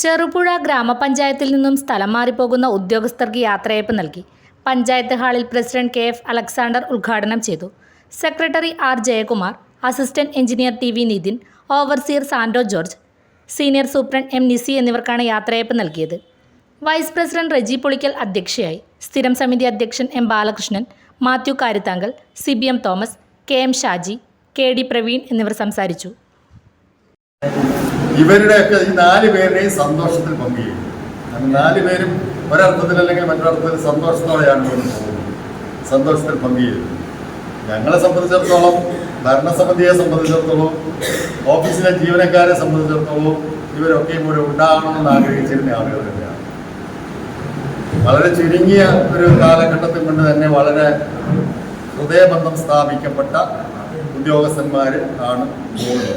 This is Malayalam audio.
ചെറുപുഴ ഗ്രാമപഞ്ചായത്തിൽ നിന്നും സ്ഥലം മാറിപ്പോകുന്ന ഉദ്യോഗസ്ഥർക്ക് യാത്രയയപ്പ് നൽകി. പഞ്ചായത്ത് ഹാളിൽ പ്രസിഡന്റ് കെ എഫ് അലക്സാണ്ടർ ഉദ്ഘാടനം ചെയ്തു. Secretary R Jayakumar assistant engineer T V Nithin overseer Sando George senior superintendent M Nisi എന്നിവർക്കാണ് യാത്രയയപ്പ് നൽകിയത്. വൈസ് പ്രസിഡന്റ് റെജി പൊളിക്കൽ അധ്യക്ഷയായി. സ്ഥിരം സമിതി അധ്യക്ഷൻ M Balakrishnan Mathew Karithankal C B M Thomas K M Shaji K D Praveen എന്നിവർ സംസാരിച്ചു. ഇവരുടെയൊക്കെ ഈ നാല് പേരുടെയും സന്തോഷത്തിൽ പങ്കുചെയ്യും നാല് പേരും ഒരർത്ഥത്തിൽ അല്ലെങ്കിൽ മറ്റൊരർത്ഥത്തിൽ സന്തോഷത്തോടെയാണ് പോകുന്നത്. സന്തോഷത്തിൽ പങ്കുചെയ്യുന്നത് ഞങ്ങളെ സംബന്ധിച്ചിടത്തോളം ഭരണസമിതിയെ സംബന്ധിച്ചിടത്തോളം ഓഫീസിലെ ജീവനക്കാരെ സംബന്ധിച്ചിടത്തോളം ഇവരൊക്കെയും ഇവിടെ ഉണ്ടാകണമെന്ന് ആഗ്രഹിച്ചിരുന്ന ആളുകൾ തന്നെയാണ്. വളരെ ചുരുങ്ങിയ ഒരു കാലഘട്ടത്തിൽ കൊണ്ട് തന്നെ വളരെ ഹൃദയബന്ധം സ്ഥാപിക്കപ്പെട്ട ഉദ്യോഗസ്ഥന്മാർ ആണ് പോകുന്നത്